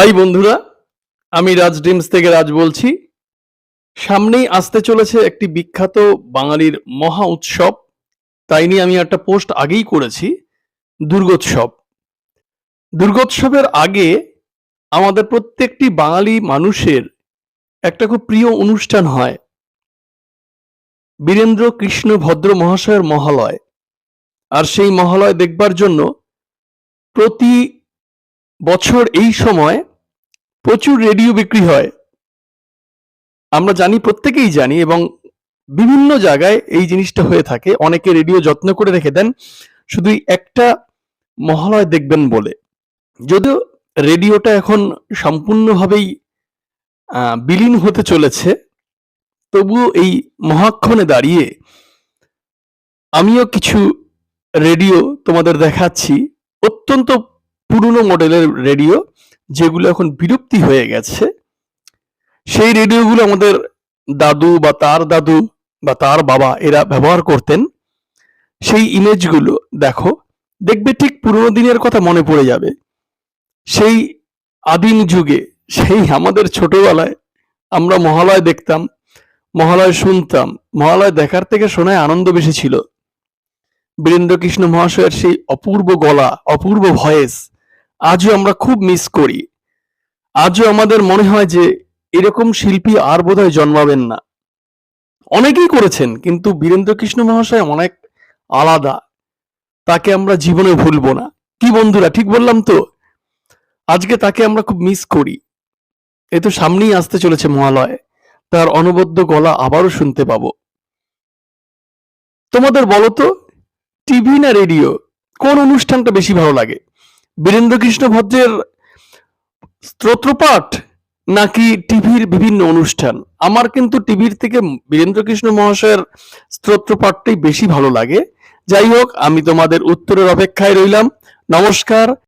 High বন্ধুরা, আমি রাজ dreams থেকে রাজ বলছি। সামনেই আসতে চলেছে একটি বিখ্যাত বাঙালির মহা উৎসব। তাই নিয়ে আমি একটা পোস্ট আগেই করেছি, দুর্গোৎসব। দুর্গোৎসবের আগে আমাদের প্রত্যেকটি বাঙালি মানুষের একটা খুব প্রিয় অনুষ্ঠান হয়। বীরেন্দ্র কৃষ্ণ ভদ্র মহাশয়ের মহালয়। আর সেই মহালয় দেখবার জন্য প্রতি বছর এই সময় প্রচুর রেডিও বিক্রি হয়। আমরা জানি, প্রত্যেকেই জানি এবং বিভিন্ন জায়গায় এই জিনিসটা হয়ে থাকে। অনেকে রেডিও যত্ন করে রেখে দেন। শুধুই একটা মহালয় দেখবেন বলে। যদিও রেডিওটা এখন সম্পূর্ণভাবেই বিলীন হতে চলেছে, তবুও এই মহাক্ষণে দাঁড়িয়ে আমিও কিছু রেডিও তোমাদের দেখাচ্ছি। অত্যন্ত পুরনো মডেলের রেডিও যেগুলো এখন বিলুপ্তি হয়ে গেছে। সেই রেডিওগুলো আমাদের দাদু বা তার দাদু বা তার বাবা এরা ব্যবহার করতেন। সেই ইমেজগুলো দেখো, দেখবে ঠিক পুরোনো দিনের কথা মনে পড়ে যাবে। সেই আদিম যুগে, সেই আমাদের ছোটবেলায় আমরা মহালয় দেখতাম, মহালয় শুনতাম, মহালয় দেখার থেকে শোনায় আনন্দ বেশি ছিল। বীরেন্দ্রকৃষ্ণ মহাশয়ের সেই অপূর্ব গলা, অপূর্ব ভয়েস আজও আমরা খুব মিস করি। আজও আমাদের মনে হয় যে এরকম শিল্পী আর বোধহয় জন্মাবেন না। অনেকেই করেছেন, কিন্তু বীরেন্দ্র কৃষ্ণ মহাশয় অনেক আলাদা। তাকে আমরা জীবনে ভুলবো না। কি বন্ধুরা, ঠিক বললাম তো? আজকে তাকে আমরা খুব মিস করি। এ তো সামনেই আসতে চলেছে মহালয়। তার অনবদ্য গলা আবারও শুনতে পাবো। তোমাদের বলো তো, টিভি না রেডিও? কোন অনুষ্ঠানটা বেশি ভালো লাগে? বীরেন্দ্র কৃষ্ণ ভদ্রের স্তোত্রপাঠ নাকি টিভির বিভিন্ন অনুষ্ঠান? আমার কিন্তু টিভির থেকে বীরেন্দ্রকৃষ্ণ মহাশয়ের স্তোত্রপাঠটাই বেশি ভালো লাগে। যাই হোক, আমি তোমাদের উত্তরের অপেক্ষায় রইলাম। নমস্কার।